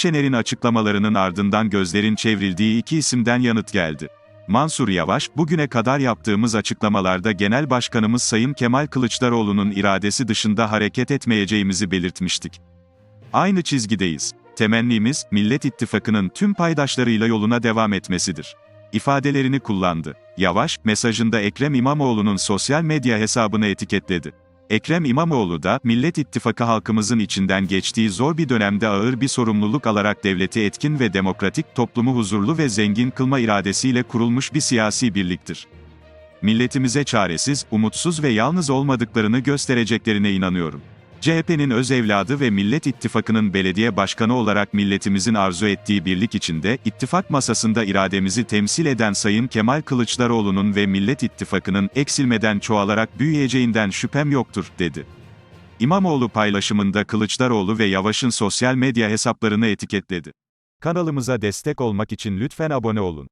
Akşener'in açıklamalarının ardından gözlerin çevrildiği iki isimden yanıt geldi. Mansur Yavaş, bugüne kadar yaptığımız açıklamalarda Genel Başkanımız Sayın Kemal Kılıçdaroğlu'nun iradesi dışında hareket etmeyeceğimizi belirtmiştik. Aynı çizgideyiz. Temennimiz, Millet İttifakı'nın tüm paydaşlarıyla yoluna devam etmesidir. ifadelerini kullandı. Yavaş, mesajında Ekrem İmamoğlu'nun sosyal medya hesabını etiketledi. Ekrem İmamoğlu da, Millet İttifakı halkımızın içinden geçtiği zor bir dönemde ağır bir sorumluluk alarak devleti etkin ve demokratik, toplumu huzurlu ve zengin kılma iradesiyle kurulmuş bir siyasi birliktir. Milletimize çaresiz, umutsuz ve yalnız olmadıklarını göstereceklerine inanıyorum. CHP'nin öz evladı ve Millet İttifakı'nın belediye başkanı olarak milletimizin arzu ettiği birlik içinde, ittifak masasında irademizi temsil eden Sayın Kemal Kılıçdaroğlu'nun ve Millet İttifakı'nın eksilmeden çoğalarak büyüyeceğinden şüphem yoktur, dedi. İmamoğlu paylaşımında Kılıçdaroğlu ve Yavaş'ın sosyal medya hesaplarını etiketledi. Kanalımıza destek olmak için lütfen abone olun.